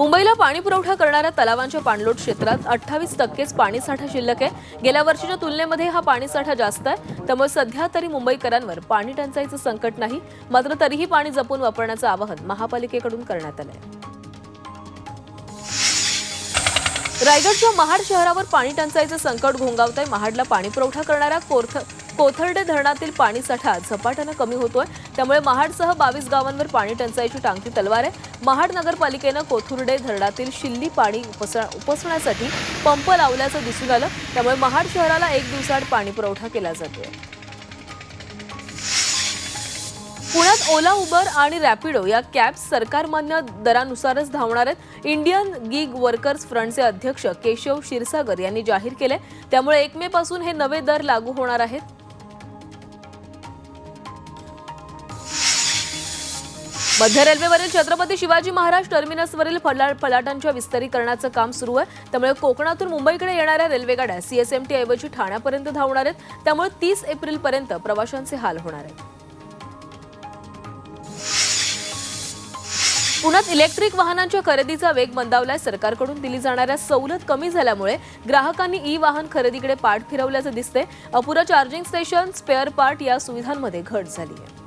मुंबईला पाणी पुरवठा करणाऱ्या तलावांच्या पाणलोट क्षेत्रात अठ्ठावीस टक्केच पाणीसाठा शिल्लक आहे. गेल्या वर्षीच्या तुलनेमध्ये हा पाणीसाठा जास्त आहे. त्यामुळे सध्या तरी मुंबईकरांवर पाणी टंचाईचं संकट नाही. मात्र तरीही पाणी जपून वापरण्याचं आवाहन महापालिकेकडून करण्यात आलं आहे रायगडच्या महाड शहरावर पाणी टंचाईचं संकट घोंगावत आहे महाडला पाणी पुरवठा करणाऱ्या कोर्थ कोथर्डे धरणातील पाणीसाठा झपाट्यानं कमी होतोय. त्यामुळे महाडसह बावीस गावांवर पाणी टंचाईची टांगती तलवार आहे. महाड नगरपालिकेनं कोथुर्डे धरणातील शिल्ली पाणी उपस उपसण्यासाठी पंप लावल्याचं दिसून आलं. त्यामुळे महाड शहराला एक दिवसाआड पाणी पुरवठा केला जातोय. पुण्यात ओला उबर आणि रॅपिडो या कॅब्स सरकारमान्य दरानुसारच धावणार आहेत. इंडियन गिग वर्कर्स फ्रंटचे अध्यक्ष केशव क्षीरसागर यांनी जाहीर केले त्यामुळे एक मे पासून हे नवे दर लागू होणार आहेत. मध्य रेल्वेवरील छत्रपती शिवाजी महाराज टर्मिनसवरील फला फलाटांच्या विस्तारीकरणाचं काम सुरू आहे. त्यामुळे कोकणातून मुंबईकडे येणाऱ्या रेल्वेगाड्या सीएसएमटी ऐवजी ठाण्यापर्यंत धावणार आहेत. त्यामुळे तीस एप्रिलपर्यंत प्रवाशांचे हाल होणार आहेत. पुण्यात इलेक्ट्रिक वाहनांच्या खरेदीचा वेग मंदावलाय. सरकारकडून दिली जाणाऱ्या सवलत कमी झाल्यामुळे ग्राहकांनी ई वाहन खरेदीकडे पाठ फिरवल्याचं दिसतंय. अपुरा चार्जिंग स्टेशन स्पेअर पार्ट या सुविधांमध्ये घट झाली आहे.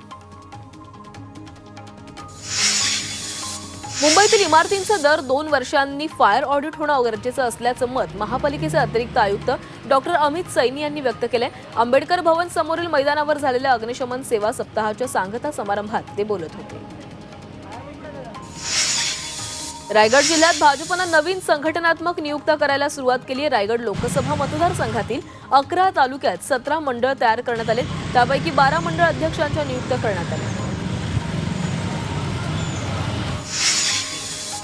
मुंबईतील इमारतींचा दर दोन वर्षांनी फायर ऑडिट होणं गरजेचं असल्याचं मत महापालिकेचे अतिरिक्त आयुक्त डॉक्टर अमित सैनी यांनी व्यक्त केलंय. आंबेडकर भवन समोरील मैदानावर झालेल्या अग्निशमन सेवा सप्ताहाच्या सांगता समारंभात ते बोलत होते. रायगड जिल्ह्यात भाजपनं नवीन संघटनात्मक नियुक्त्या करायला सुरुवात केली आहे रायगड लोकसभा मतदारसंघातील अकरा तालुक्यात सतरा मंडळ तयार करण्यात आले त्यापैकी बारा मंडळ अध्यक्षांच्या नियुक्त्या करण्यात आल्या.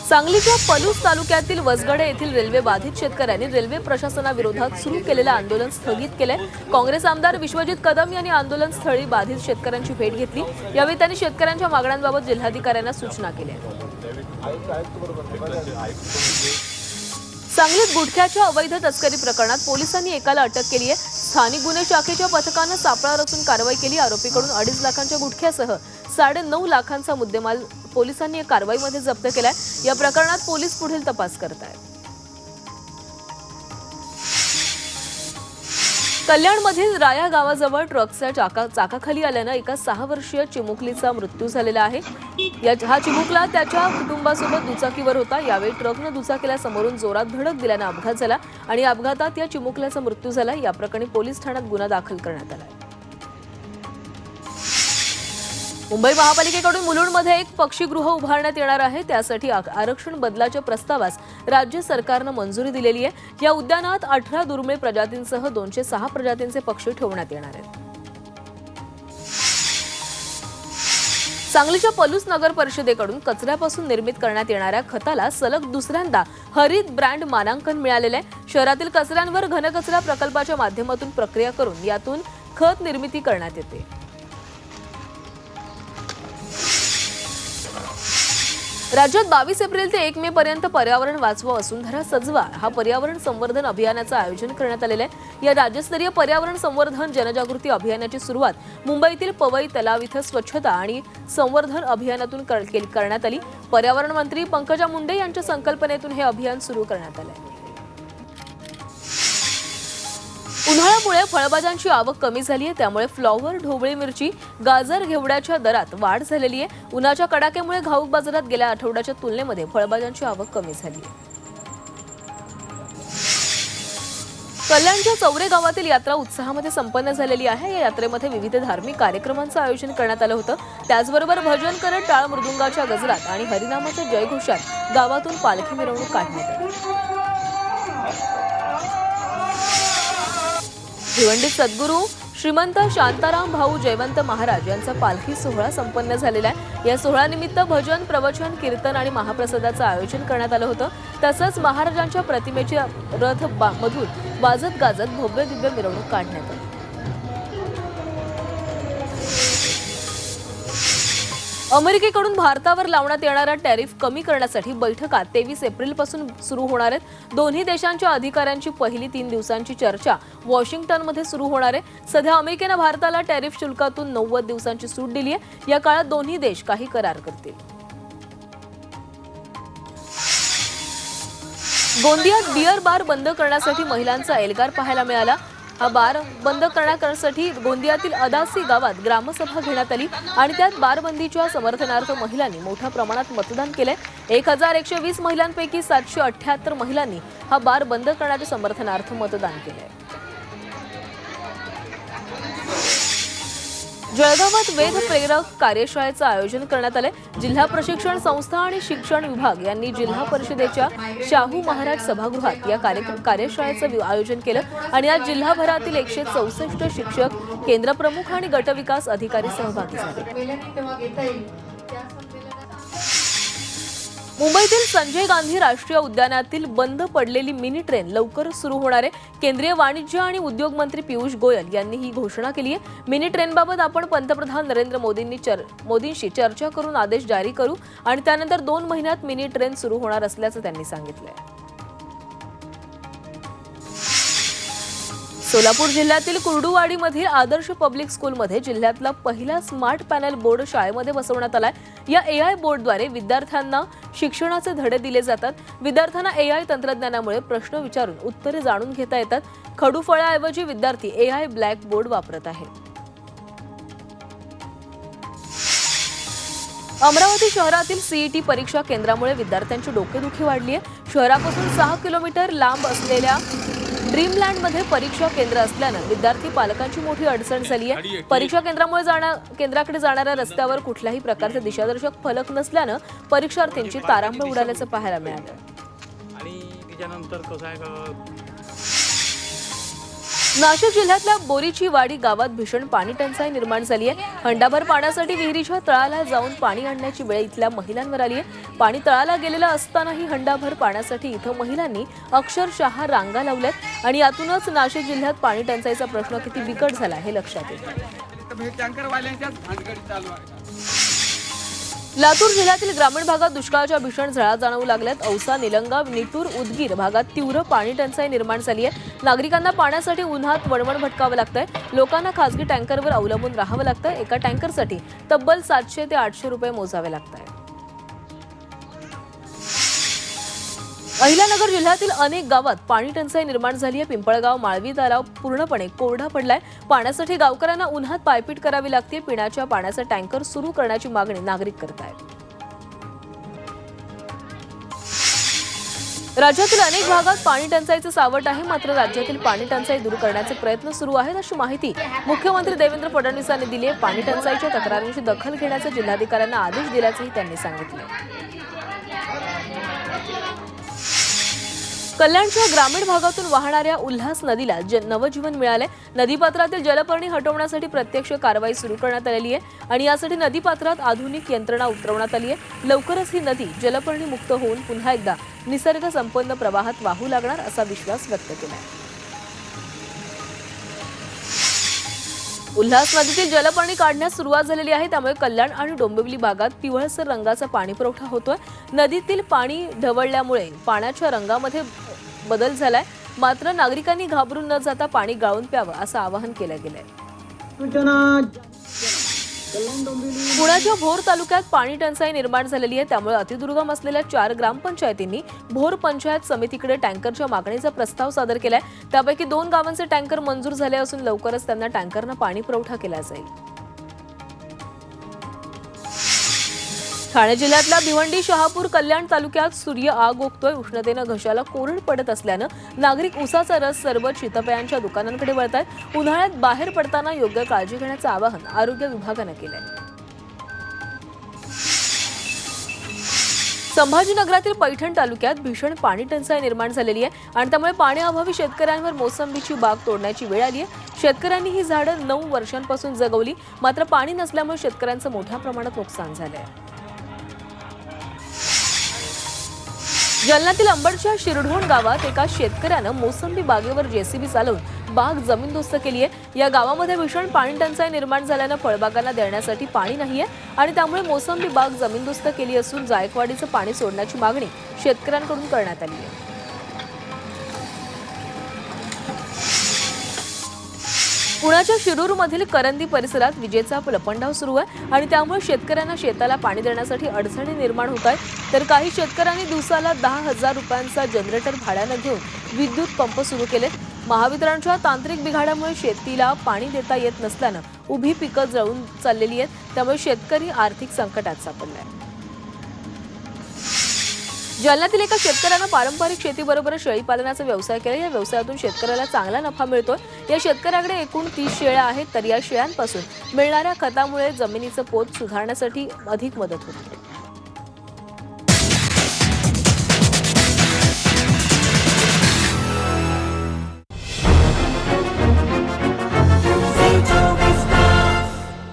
सांगलीच्या पलूस तालुक्यातील वसगडे येथील रेल्वे बाधित शेतकऱ्यांनी रेल्वे प्रशासनाविरोधात सुरू केलेलं आंदोलन स्थगित केलंय. काँग्रेस आमदार विश्वजित कदम यांनी आंदोलन स्थळी बाधित शेतकऱ्यांची भेट घेतली. यावेळी त्यांनी शेतकऱ्यांच्या मागण्यांबाबत जिल्हाधिकाऱ्यांना सूचना केल्या. सांगलीत गुटख्याच्या अवैध तस्करी प्रकरणात पोलिसांनी एकाला अटक केली आहे. स्थानिक गुन्हे शाखेच्या पथकानं सापळा रचून कारवाई केली. आरोपीकडून अडीच लाखांच्या गुटख्यासह साडे नऊ लाखांचा मुद्देमाल पोलिसांनी या कारवाईमध्ये जप्त केलाय. या प्रकरणात पोलीस पुढील तपास करत आहेत कल्याणमधील राया गावाजवळ ट्रकच्या चाका चाकाखाली आल्यानं एका सहा वर्षीय चिमुकलीचा मृत्यू झालेला आहे. या हा चिमुकला त्याच्या कुटुंबासोबत दुचाकीवर होता. यावेळी ट्रकनं दुचाकीला समोरून जोरात धडक दिल्यानं अपघात झाला आणि अपघातात या चिमुकल्याचा मृत्यू झाला. या प्रकरणी पोलीस ठाण्यात गुन्हा दाखल करण्यात आला मुंबई महापालिकेकडून मुलुंडमध्ये एक पक्षीगृह उभारण्यात येणार आहे. त्यासाठी आ- आरक्षण बदलाच्या प्रस्तावास राज्य सरकारनं मंजुरी दिलेली आहे. या उद्यानात अठरा दुर्मिळ प्रजातींसह दोनशे सहा प्रजातींचे पक्षी ठेवण्यात येणार आहेत. सांगलीच्या पलूस नगर परिषदेकडून कचऱ्यापासून निर्मित करण्यात येणाऱ्या खताला सलग दुसऱ्यांदा हरित ब्रँड मानांकन मिळालेलं आहे. शहरातील कचऱ्यांवर घनकचरा प्रकल्पाच्या माध्यमातून प्रक्रिया करून यातून खत निर्मिती करण्यात येते. राज्यात बावीस एप्रिल ते एक मे पर्यंत पर्यावरण वाचवा वसुंधरा सजवा. हा पर्यावरण संवर्धन अभियानाचं आयोजन करण्यात आलेलं आहे. या राज्यस्तरीय पर्यावरण संवर्धन जनजागृती अभियानाची सुरुवात मुंबईतील पवई तलाव इथं स्वच्छता आणि संवर्धन अभियानातून कर- करण्यात आली. पर्यावरण मंत्री पंकजा मुंडे यांच्या संकल्पनेतून हे अभियान सुरू करण्यात आलं आहे उन्हाळ्यामुळे फळभाज्यांची आवक कमी झाली आहे त्यामुळे फ्लॉवर ढोबळी मिरची गाजर घेवड्याच्या दरात वाढ झालेली आहे. उन्हाच्या कडाक्यामुळे घाऊक बाजारात गेल्या आठवड्याच्या तुलनेमध्ये फळभाज्यांची आवक कमी झाली आहे. कल्याणच्या चौरे गावातील यात्रा उत्साहामध्ये संपन्न झालेली आहे. या यात्रेमध्ये विविध धार्मिक कार्यक्रमांचं आयोजन करण्यात आलं होतं. त्याचबरोबर भजन करत टाळ मृदुंगाच्या गजरात आणि हरिनामाच्या जयघोषात गावातून पालखी मिरवणूक काढण्यात आली. भिवंडीत सद्गुरू श्रीमंत शांताराम भाऊ जयवंत महाराज यांचा पालखी सोहळा संपन्न झालेला आहे. या सोहळ्यानिमित्त भजन प्रवचन कीर्तन आणि महाप्रसादाचं आयोजन करण्यात आलं होतं. तसंच महाराजांच्या प्रतिमेच्या रथ बा- मधून वाजत गाजत भव्य दिव्य मिरवणूक काढण्यात आली. अमेरिकेकडून भारतावर लावण्यात येणारा टॅरिफ कमी करण्यासाठी बैठका तेवीस एप्रिलपासून सुरू होणार आहेत. दोन्ही देशांच्या अधिकाऱ्यांची पहिली तीन दिवसांची चर्चा वॉशिंग्टनमध्ये सुरू होणार आहे. सध्या अमेरिकेनं भारताला टॅरिफ शुल्कातून नव्वद दिवसांची सूट दिली आहे. या काळात दोन्ही देश काही करार करतील. गोंदियात बिअर बार बंद करण्यासाठी महिलांचा एल्गार पाहायला मिळाला. हा बार बंद करण्यासाठी गोंदियातील अदासी गावात ग्रामसभा घेण्यात आली आणि त्यात बारबंदीच्या समर्थनार्थ महिलांनी मोठ्या प्रमाणात मतदान केलंय. एक हजार एकशे वीस महिलांपैकी सातशे अठ्ठ्याहत्तर महिलांनी हा बार बंद करण्याच्या समर्थनार्थ मतदान केलंय. जळगावात वेद प्रेरक कार्यशाळेचं आयोजन करण्यात आलंय. जिल्हा प्रशिक्षण संस्था आणि शिक्षण विभाग यांनी जिल्हा परिषदेच्या शाहू महाराज सभागृहात या कार्यक्रम कार्यशाळेचं आयोजन केलं आणि आज जिल्हाभरातील एकशे चौसष्ट शिक्षक केंद्रप्रमुख आणि गटविकास अधिकारी सहभागी झाले. मुंबईतील संजय गांधी राष्ट्रीय उद्यानातील बंद पडलेली मिनी ट्रेन लवकर सुरू होणार आहे. केंद्रीय वाणिज्य आणि उद्योग मंत्री पियुष गोयल यांनी ही घोषणा केली आहे. मिनी ट्रेनबाबत आपण पंतप्रधान नरेंद्र मोदींनी चर मोदींशी चर्चा करून आदेश जारी करू आणि त्यानंतर दोन महिन्यात मिनी ट्रेन सुरू होणार असल्याचं त्यांनी सांगितलंय. सोलापूर जिल्ह्यातील कुर्डुवाडीमधील आदर्श पब्लिक स्कूलमध्ये जिल्ह्यातला पहिला स्मार्ट पॅनल बोर्ड शाळेमध्ये बसवण्यात आलाय. या एआय बोर्डद्वारे विद्यार्थ्यांना शिक्षणाचे धडे दिले जातात. विद्यार्थ्यांना एआय तंत्रज्ञानामुळे प्रश्न विचारून उत्तरे जाणून घेता येतात. खडूफळाऐवजी विद्यार्थी एआय ब्लॅक बोर्ड वापरत आहेत. अमरावती शहरातील सीईटी परीक्षा केंद्रामुळे विद्यार्थ्यांची डोकेदुखी वाढली आहे शहरापासून सहा किलोमीटर लांब असलेल्या ड्रीमलँडमध्ये परीक्षा केंद्र असल्यानं विद्यार्थी पालकांची मोठी अडचण झाली आहे. परीक्षा केंद्रामुळे जाण्या केंद्राकडे जाणाऱ्या रस्त्यावर कुठल्याही प्रकारचे दिशादर्शक फलक नसल्यानं परीक्षार्थींची तारांबळ उडाल्याचं पाहायला मिळालं. आणि त्याच्यानंतर कसं आहे नाशिक जिल्ह्यातल्या बोरीची वाडी गावात भीषण पाणी टंचाई निर्माण झाली आहे. हंडाभर पाण्यासाठी विहिरीच्या तळाला जाऊन पाणी आणण्याची वेळ इथल्या महिलांवर आली आहे. पाणी तळाला गेलेलं असतानाही हंडाभर पाण्यासाठी इथं महिलांनी अक्षरशः रांगा लावल्यात आणि यातूनच नाशिक जिल्ह्यात पाणी टंचाईचा प्रश्न किती बिकट झाला हे लक्षात येतं. लातूर जिल्ह्यातील ग्रामीण भागात दुष्काळाच्या भीषण झळा जाणवू लागल्यात. औसा निलंगा निटूर उदगीर भागात तीव्र पाणी टंचाई निर्माण झाली आहे. नागरिकांना पाण्यासाठी उन्हात वणवण भटकावं लागतंय. लोकांना खासगी टँकरवर अवलंबून राहावं लागतंय. एका टँकरसाठी तब्बल सातशे ते आठशे रुपये मोजावे लागत अहिल्यानगर जिल्ह्यातील अनेक गावात पाणी टंचाई निर्माण झाली आहे. पिंपळगाव माळवी तलाव पूर्णपणे कोरडा पडलाय. पाण्यासाठी गावकऱ्यांना उन्हात पायपीट करावी लागते. पिण्याच्या पाण्याचा टँकर सुरू करण्याची मागणी नागरिक करतायत राज्यातील अनेक भागात पाणी टंचाईचं सावट आहे. मात्र राज्यातील पाणी टंचाई दूर करण्याचे प्रयत्न सुरू आहेत अशी माहिती मुख्यमंत्री देवेंद्र फडणवीसांनी दिली आहे. पाणी टंचाईच्या तक्रारींची दखल घेण्याचे जिल्हाधिकाऱ्यांना आदेश दिल्याचंही त्यांनी सांगितलं. कल्याणच्या ग्रामीण भागातून वाहणाऱ्या उल्हास नदीला ज- नवजीवन मिळालंय नदीपात्रातील जलपर्णी हटवण्यासाठी प्रत्यक्ष कारवाई सुरू करण्यात आलेली आहे आणि यासाठी नदीपात्रात आधुनिक यंत्रणा उतरवण्यात आली आहे. लवकरच ही नदी जलपर्णी मुक्त होऊन पुन्हा एकदा निसर्ग संपन्न प्रवाहात वाहू लागणार असा विश्वास व्यक्त केला उल्हास नदीतील जलपाणी काढण्यास सुरुवात झालेली आहे त्यामुळे कल्याण आणि डोंबिवली भागात पिवळसर रंगाचा पाणी पुरवठा होतोय. नदीतील पाणी ढवळल्यामुळे पाण्याच्या रंगामध्ये बदल झालाय. मात्र नागरिकांनी घाबरून न जाता पाणी गाळून प्यावं असं आवाहन केलं गेलंय. पुण्याच्या भोर तालुक्यात पाणी टंचाई निर्माण झालेली आहे. त्यामुळे अतिदुर्गम असलेल्या चार ग्रामपंचायतींनी भोर पंचायत समितीकडे टँकरच्या मागणीचा प्रस्ताव सादर केलाय. त्यापैकी दोन गावांचे टँकर मंजूर झाले असून लवकरच त्यांना टँकरनं पाणी पुरवठा केला जाईल. ठाणे जिल्ह्यातल्या भिवंडी शहापूर कल्याण तालुक्यात सूर्य आग ओकतोय उष्णतेनं घशाला कोरड पडत असल्यानं नागरिक उसाचा रस सरबत शीतपेयांच्या दुकानांकडे वळतायत. उन्हाळ्यात बाहेर पडताना योग्य काळजी घेण्याचं आवाहन आरोग्य विभागानं केलंय. संभाजीनगरातील पैठण तालुक्यात भीषण पाणी टंचाई निर्माण झालेली आहे आणि त्यामुळे पाण्याअभावी शेतकऱ्यांवर मोसंबीची बाग तोडण्याची वेळ आली आहे. शेतकऱ्यांनी ही झाडं नऊ वर्षांपासून जगवली मात्र पाणी नसल्यामुळे शेतकऱ्यांचं मोठ्या प्रमाणात नुकसान झालं आहे जालन्यातील अंबडच्या शिरढोण गावात एका शेतकऱ्यानं मोसंबी बागेवर जेसीबी चालवून बाग जमीनदोस्त केली आहे या गावामध्ये भीषण पाणी टंचाई निर्माण झाल्यानं फळबागांना देण्यासाठी पाणी नाहीये आणि त्यामुळे मोसंबी बाग जमीनदोस्त केली असून जायकवाडीचं पाणी सोडण्याची मागणी शेतकऱ्यांकडून करण्यात आली आहे पुण्याच्या शिरूरमधील करंदी परिसरात विजेचा लपंडाव सुरू आहे आणि त्यामुळे शेतकऱ्यांना शेताला पाणी देण्यासाठी अडचणी निर्माण होत आहेत. तर काही शेतकऱ्यांनी दिवसाला दहा हजार रुपयांचा जनरेटर भाड्यानं घेऊन विद्युत पंप सुरू केले महावितरणच्या तांत्रिक बिघाडामुळे शेतीला पाणी देता येत नसल्यानं उभी पिकं जळून चाललेली आहेत. त्यामुळे शेतकरी आर्थिक संकटात सापडला आहे जालन्यातील एका शेतकऱ्यानं पारंपरिक शेतीबरोबरच शेळीपालनाचा व्यवसाय केला. या व्यवसायातून शेतकऱ्याला चांगला नफा मिळतोय. या शेतकऱ्याकडे एकूण तीस शेळ्या आहेत तर या शेळ्यांपासून मिळणाऱ्या खतामुळे जमिनीचं पोत सुधारण्यासाठी अधिक मदत होते.